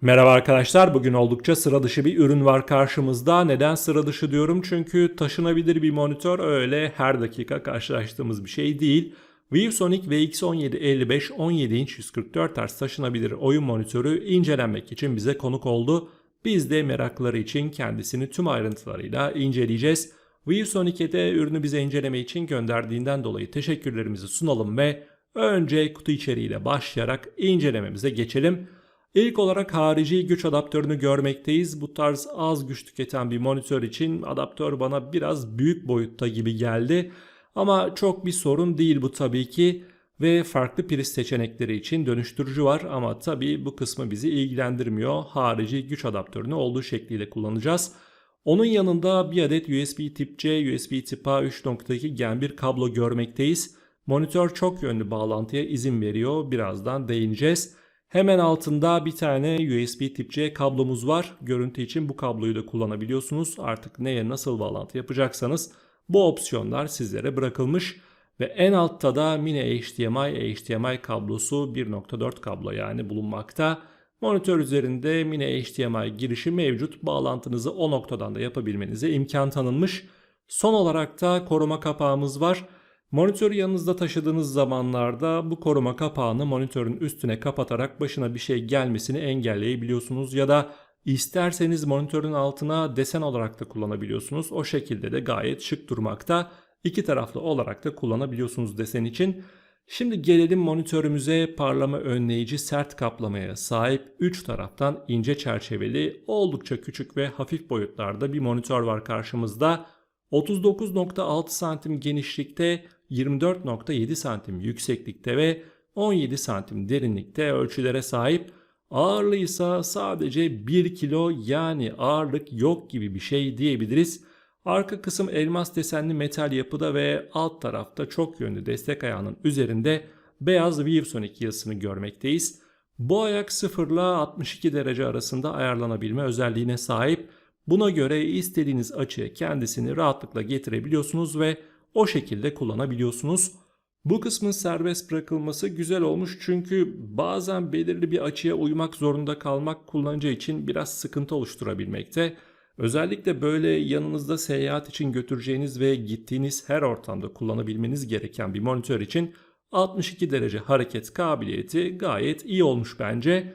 Merhaba arkadaşlar. Bugün oldukça sıra dışı bir ürün var karşımızda. Neden sıra dışı diyorum? Çünkü taşınabilir bir monitör öyle her dakika karşılaştığımız bir şey değil. ViewSonic VX1755 17 inç 144 Hz taşınabilir oyun monitörü incelenmek için bize konuk oldu. Biz de merakları için kendisini tüm ayrıntılarıyla inceleyeceğiz. ViewSonic'e de ürünü bize inceleme için gönderdiğinden dolayı teşekkürlerimizi sunalım ve önce kutu içeriğiyle başlayarak incelememize geçelim. İlk olarak harici güç adaptörünü görmekteyiz. Bu tarz az güç tüketen bir monitör için adaptör bana biraz büyük boyutta gibi geldi. Ama çok bir sorun değil bu tabii ki ve farklı priz seçenekleri için dönüştürücü var ama tabii bu kısmı bizi ilgilendirmiyor. Harici güç adaptörünü olduğu şekliyle kullanacağız. Onun yanında bir adet USB tip C, USB tip A 3.2 Gen 1 kablo görmekteyiz. Monitör çok yönlü bağlantıya izin veriyor. Birazdan değineceğiz. Hemen altında bir tane USB tip C kablomuz var. Görüntü için bu kabloyu da kullanabiliyorsunuz. Artık neye nasıl bağlantı yapacaksanız bu opsiyonlar sizlere bırakılmış. Ve en altta da mini HDMI, HDMI kablosu 1.4 kablo yani bulunmakta. Monitör üzerinde mini HDMI girişi mevcut. Bağlantınızı o noktadan da yapabilmenize imkan tanınmış. Son olarak da koruma kapağımız var. Monitörü yanınızda taşıdığınız zamanlarda bu koruma kapağını monitörün üstüne kapatarak başına bir şey gelmesini engelleyebiliyorsunuz ya da isterseniz monitörün altına desen olarak da kullanabiliyorsunuz. O şekilde de gayet şık durmakta. İki taraflı olarak da kullanabiliyorsunuz desen için. Şimdi gelelim monitörümüze parlama önleyici sert kaplamaya sahip 3 taraftan ince çerçeveli oldukça küçük ve hafif boyutlarda bir monitör var karşımızda. 39.6 santim genişlikte 24.7 santim yükseklikte ve 17 santim derinlikte ölçülere sahip. Ağırlığı sadece 1 kilo yani ağırlık yok gibi bir şey diyebiliriz. Arka kısım elmas desenli metal yapıda ve alt tarafta çok yönlü destek ayağının üzerinde beyaz ViewSonic yazısını görmekteyiz. Bu ayak 0 ile 62 derece arasında ayarlanabilme özelliğine sahip. Buna göre istediğiniz açıya kendisini rahatlıkla getirebiliyorsunuz ve o şekilde kullanabiliyorsunuz. Bu kısmın serbest bırakılması güzel olmuş çünkü bazen belirli bir açıya uymak zorunda kalmak kullanıcı için biraz sıkıntı oluşturabilmekte. Özellikle böyle yanınızda seyahat için götüreceğiniz ve gittiğiniz her ortamda kullanabilmeniz gereken bir monitör için 62 derece hareket kabiliyeti gayet iyi olmuş bence.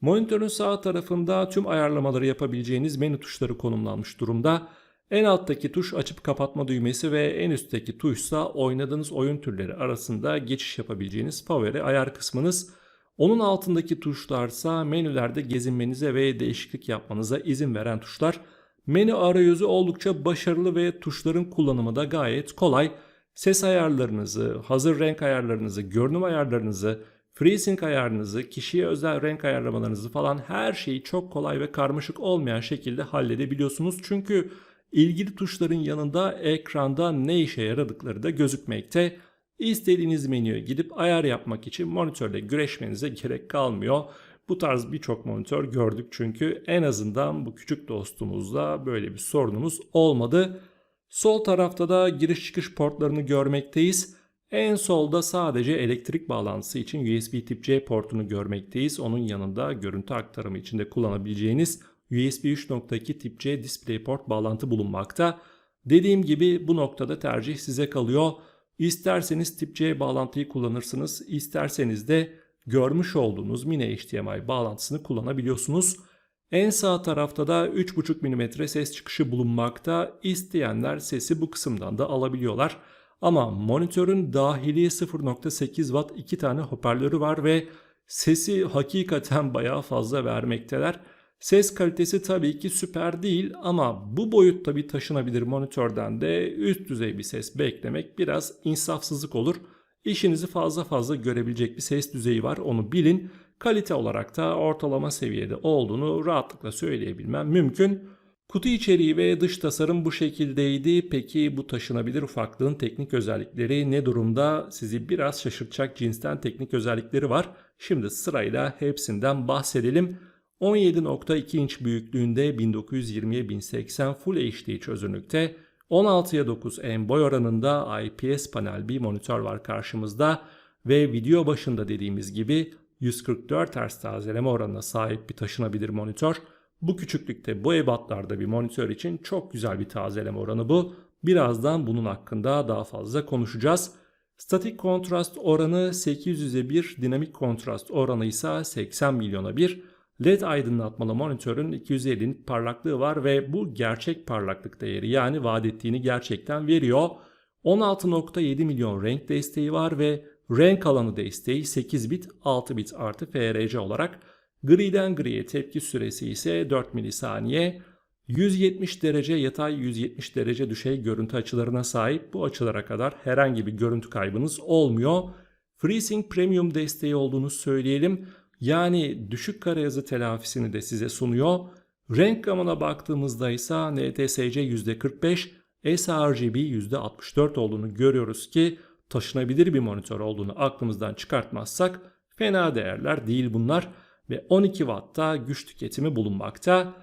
Monitörün sağ tarafında tüm ayarlamaları yapabileceğiniz menü tuşları konumlanmış durumda. En alttaki tuş açıp kapatma düğmesi ve en üstteki tuşsa oynadığınız oyun türleri arasında geçiş yapabileceğiniz favori ayar kısmınız. Onun altındaki tuşlarsa menülerde gezinmenize ve değişiklik yapmanıza izin veren tuşlar. Menü arayüzü oldukça başarılı ve tuşların kullanımı da gayet kolay. Ses ayarlarınızı, hazır renk ayarlarınızı, görünüm ayarlarınızı, FreeSync ayarınızı, kişiye özel renk ayarlamalarınızı falan her şeyi çok kolay ve karmaşık olmayan şekilde halledebiliyorsunuz. Çünkü ilgili tuşların yanında ekranda ne işe yaradıkları da gözükmekte. İstediğiniz menüye gidip ayar yapmak için monitörle güreşmenize gerek kalmıyor. Bu tarz birçok monitör gördük çünkü en azından bu küçük dostumuzda böyle bir sorunumuz olmadı. Sol tarafta da giriş çıkış portlarını görmekteyiz. En solda sadece elektrik bağlantısı için USB tip C portunu görmekteyiz. Onun yanında görüntü aktarımı için de kullanabileceğiniz USB 3.2 tip C DisplayPort bağlantı bulunmakta. Dediğim gibi bu noktada tercih size kalıyor. İsterseniz tip C bağlantıyı kullanırsınız, isterseniz de görmüş olduğunuz mini HDMI bağlantısını kullanabiliyorsunuz. En sağ tarafta da 3.5 mm ses çıkışı bulunmakta. İsteyenler sesi bu kısımdan da alabiliyorlar. Ama monitörün dahili 0.8 Watt iki tane hoparlörü var ve sesi hakikaten bayağı fazla vermekteler. Ses kalitesi tabii ki süper değil ama bu boyutta bir taşınabilir monitörden de üst düzey bir ses beklemek biraz insafsızlık olur. İşinizi fazla fazla görebilecek bir ses düzeyi var onu bilin. Kalite olarak da ortalama seviyede olduğunu rahatlıkla söyleyebilmem mümkün. Kutu içeriği ve dış tasarım bu şekildeydi. Peki bu taşınabilir ufaklığın teknik özellikleri ne durumda? Sizi biraz şaşırtacak cinsten teknik özellikleri var. Şimdi sırayla hepsinden bahsedelim. 17.2 inç büyüklüğünde 1920'ye 1080 Full HD çözünürlükte 16'ya 9 en boy oranında IPS panel bir monitör var karşımızda ve video başında dediğimiz gibi 144 Hz tazeleme oranına sahip bir taşınabilir monitör. Bu küçüklükte bu ebatlarda bir monitör için çok güzel bir tazeleme oranı bu. Birazdan bunun hakkında daha fazla konuşacağız. Statik kontrast oranı 800'e 1, dinamik kontrast oranı ise 80 milyona 1. LED aydınlatmalı monitörün 250'lik parlaklığı var ve bu gerçek parlaklık değeri yani vaat ettiğini gerçekten veriyor. 16.7 milyon renk desteği var ve renk alanı desteği 8 bit 6 bit artı FRC olarak griden griye tepki süresi ise 4 milisaniye 170 derece yatay 170 derece düşey görüntü açılarına sahip bu açılara kadar herhangi bir görüntü kaybınız olmuyor. FreeSync Premium desteği olduğunu söyleyelim. Yani düşük kare yazı telafisini de size sunuyor. Renk gamına baktığımızda ise NTSC %45, sRGB %64 olduğunu görüyoruz ki taşınabilir bir monitör olduğunu aklımızdan çıkartmazsak fena değerler değil bunlar ve 12 Watt'ta güç tüketimi bulunmakta.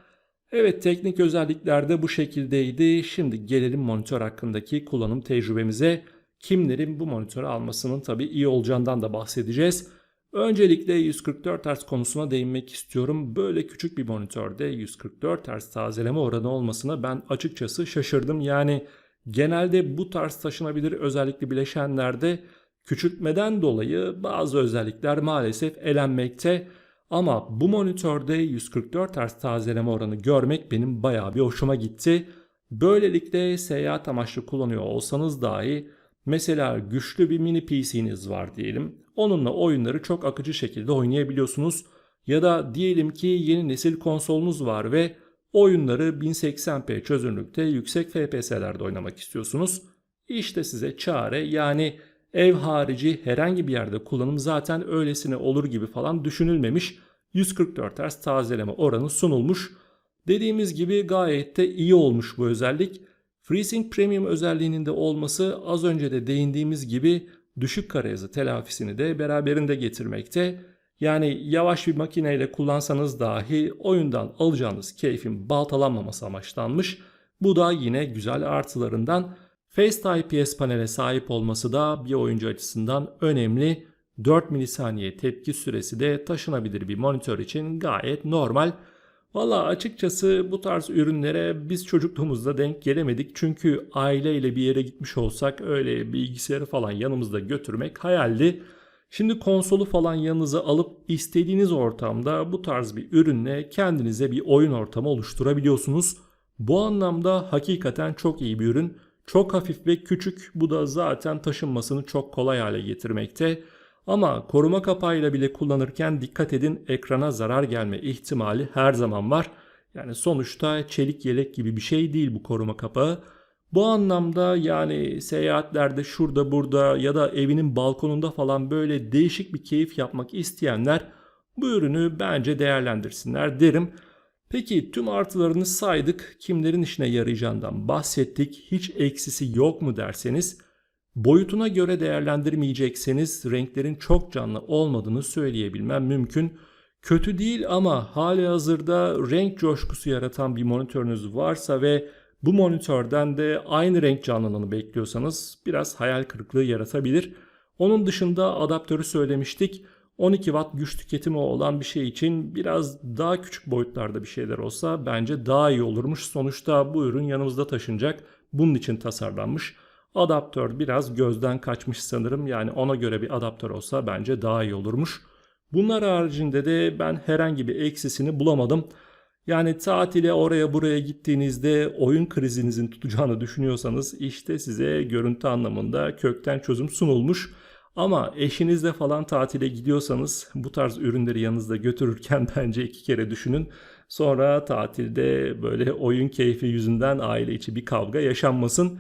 Evet teknik özellikler de bu şekildeydi. Şimdi gelelim monitör hakkındaki kullanım tecrübemize. Kimlerin bu monitörü almasının tabii iyi olacağından da bahsedeceğiz. Öncelikle 144 Hz konusuna değinmek istiyorum. Böyle küçük bir monitörde 144 Hz tazeleme oranı olmasına ben açıkçası şaşırdım. Yani genelde bu tarz taşınabilir özellikli bileşenlerde küçültmeden dolayı bazı özellikler maalesef elenmekte. Ama bu monitörde 144 Hz tazeleme oranı görmek benim bayağı bir hoşuma gitti. Böylelikle seyahat amaçlı kullanıyor olsanız dahi mesela güçlü bir mini PC'niz var diyelim. Onunla oyunları çok akıcı şekilde oynayabiliyorsunuz. Ya da diyelim ki yeni nesil konsolunuz var ve oyunları 1080p çözünürlükte yüksek FPS'lerde oynamak istiyorsunuz. İşte size çare yani ev harici herhangi bir yerde kullanım zaten öylesine olur gibi falan düşünülmemiş. 144 Hz tazeleme oranı sunulmuş. Dediğimiz gibi gayet de iyi olmuş bu özellik. FreeSync Premium özelliğinin de olması az önce de değindiğimiz gibi düşük kare hızı telafisini de beraberinde getirmekte. Yani yavaş bir makineyle kullansanız dahi oyundan alacağınız keyfin baltalanmaması amaçlanmış. Bu da yine güzel artılarından. Face IPS panele sahip olması da bir oyuncu açısından önemli. 4 milisaniye tepki süresi de taşınabilir bir monitör için gayet normal. Valla açıkçası bu tarz ürünlere biz çocukluğumuzda denk gelemedik. Çünkü aileyle bir yere gitmiş olsak öyle bilgisayarı falan yanımızda götürmek hayaldi. Şimdi konsolu falan yanınıza alıp istediğiniz ortamda bu tarz bir ürünle kendinize bir oyun ortamı oluşturabiliyorsunuz. Bu anlamda hakikaten çok iyi bir ürün. Çok hafif ve küçük bu da zaten taşınmasını çok kolay hale getirmekte. Ama koruma kapağıyla bile kullanırken dikkat edin ekrana zarar gelme ihtimali her zaman var. Yani sonuçta çelik yelek gibi bir şey değil bu koruma kapağı. Bu anlamda yani seyahatlerde şurada burada ya da evinin balkonunda falan böyle değişik bir keyif yapmak isteyenler bu ürünü bence değerlendirsinler derim. Peki tüm artılarını saydık, kimlerin işine yarayacağından bahsettik, hiç eksisi yok mu derseniz boyutuna göre değerlendirmeyecekseniz renklerin çok canlı olmadığını söyleyebilmem mümkün. Kötü değil ama hali hazırda renk coşkusu yaratan bir monitörünüz varsa ve bu monitörden de aynı renk canlılığını bekliyorsanız biraz hayal kırıklığı yaratabilir. Onun dışında adaptörü söylemiştik. 12 watt güç tüketimi olan bir şey için biraz daha küçük boyutlarda bir şeyler olsa bence daha iyi olurmuş. Sonuçta bu ürün yanımızda taşınacak. Bunun için tasarlanmış. Adaptör biraz gözden kaçmış sanırım. Yani ona göre bir adaptör olsa bence daha iyi olurmuş. Bunlar haricinde de ben herhangi bir eksisini bulamadım. Yani tatile oraya buraya gittiğinizde oyun krizinizin tutacağını düşünüyorsanız işte size görüntü anlamında kökten çözüm sunulmuş. Ama eşinizle falan tatile gidiyorsanız bu tarz ürünleri yanınızda götürürken bence iki kere düşünün. Sonra tatilde böyle oyun keyfi yüzünden aile içi bir kavga yaşanmasın.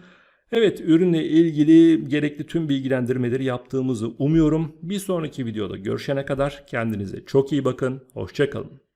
Evet ürünle ilgili gerekli tüm bilgilendirmeleri yaptığımızı umuyorum. Bir sonraki videoda görüşene kadar kendinize çok iyi bakın. Hoşçakalın.